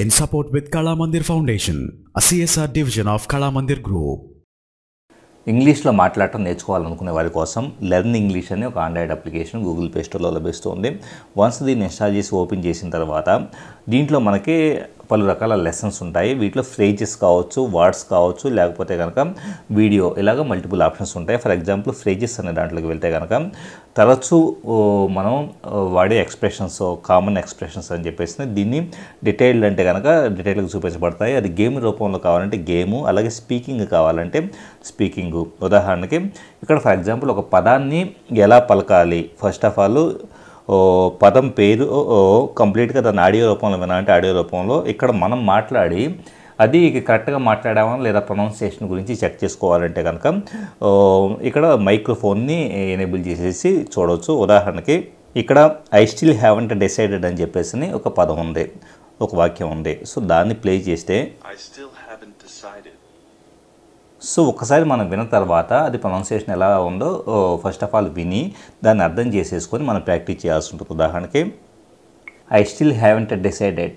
in support with Kala Mandir Foundation, a CSR division of Kala Mandir Group. ఇంగ్లీష్లో మాట్లాడటం నేర్చుకోవాలనుకునే వారి కోసం learn English అనే ఒక ఆండ్రాయిడ్ అప్లికేషన్ గూగుల్ ప్లే స్టోర్లో లభిస్తుంది వన్స్ దీన్ని ఇన్స్టాల్ చేసి ఓపెన్ చేసిన తర్వాత దీంట్లో మనకి పలు రకాల లెసన్స్ ఉంటాయి. వీటిలో ఫ్రేజెస్ కావచ్చు వర్డ్స్ కావచ్చు లేకపోతే కనుక వీడియో ఇలాగ మల్టిపుల్ ఆప్షన్స్ ఉంటాయి. ఫర్ ఎగ్జాంపుల్ ఫ్రేజెస్ అనే దాంట్లోకి వెళ్తే కనుక తరచూ మనం వాడే ఎక్స్ప్రెషన్స్ కామన్ ఎక్స్ప్రెషన్స్ అని చెప్పేసి దీన్ని డీటెయిల్డ్ అంటే కనుక డీటెయిల్గా చూపించబడతాయి. అది గేమ్ రూపంలో కావాలంటే గేము అలాగే స్పీకింగ్ కావాలంటే స్పీకింగ్ ఉదాహరణకి ఇక్కడ ఫర్ ఎగ్జాంపుల్ ఒక పదాన్ని ఎలా పలకాలి? ఫస్ట్ ఆఫ్ ఆల్ పదం పేరు ఓ కంప్లీట్గా దాన్ని ఆడియో రూపంలో వినాలంటే ఆడియో రూపంలో ఇక్కడ మనం మాట్లాడి అది కరెక్ట్గా మాట్లాడామా లేదా ప్రొనౌన్సియేషన్ గురించి చెక్ చేసుకోవాలంటే కనుక ఇక్కడ మైక్రోఫోన్ని ఎనేబుల్ చేసేసి చూడవచ్చు ఉదాహరణకి ఇక్కడ ఐ స్టిల్ హ్యావెంట్ డిసైడెడ్ అని చెప్పేసి ఒక పదం ఉంది ఒక వాక్యం ఉంది. సో దాన్ని ప్లే చేస్తే I still haven't decided so ఒకసారి మనం విన్న తర్వాత అది ప్రొనౌన్సియేషన్ ఎలా ఉందో ఫస్ట్ ఆఫ్ ఆల్ విని దాన్ని అర్థం చేసేసుకొని మనం ప్రాక్టీస్ చేయాల్సి ఉంటుంది. ఉదాహరణకి ఐ స్టిల్ హ్యావెంట్ డిసైడెడ్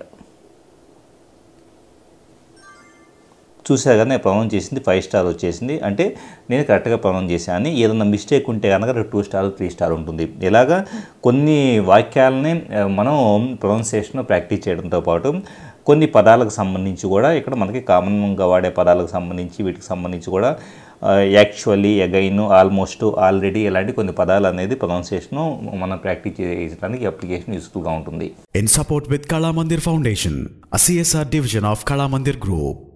చూసా కానీ నేను ప్రొనౌన్స్ చేసింది ఫైవ్ స్టార్ వచ్చేసింది. అంటే నేను కరెక్ట్గా ప్రొనౌన్స్ చేశాను ఏదైనా మిస్టేక్ ఉంటే కనుక టూ స్టార్ త్రీ స్టార్ ఉంటుంది. ఇలాగా కొన్ని వాక్యాలని మనం ప్రొనౌన్సియేషన్ ప్రాక్టీస్ చేయడంతో పాటు కొన్ని పదాలకు సంబంధించి కూడా ఇక్కడ మనకి కామన్గా వాడే పదాలకు సంబంధించి వీటికి సంబంధించి కూడా యాక్చువల్లీ అగైన్ ఆల్మోస్ట్ ఆల్రెడీ ఇలాంటి కొన్ని పదాలు అనేది ప్రొనౌన్సియేషన్ మనం ప్రాక్టీస్ చేయడానికి అప్లికేషన్ యూస్ఫుల్గా ఉంటుంది. In support with Kalamandir foundation Foundation, a CSR division of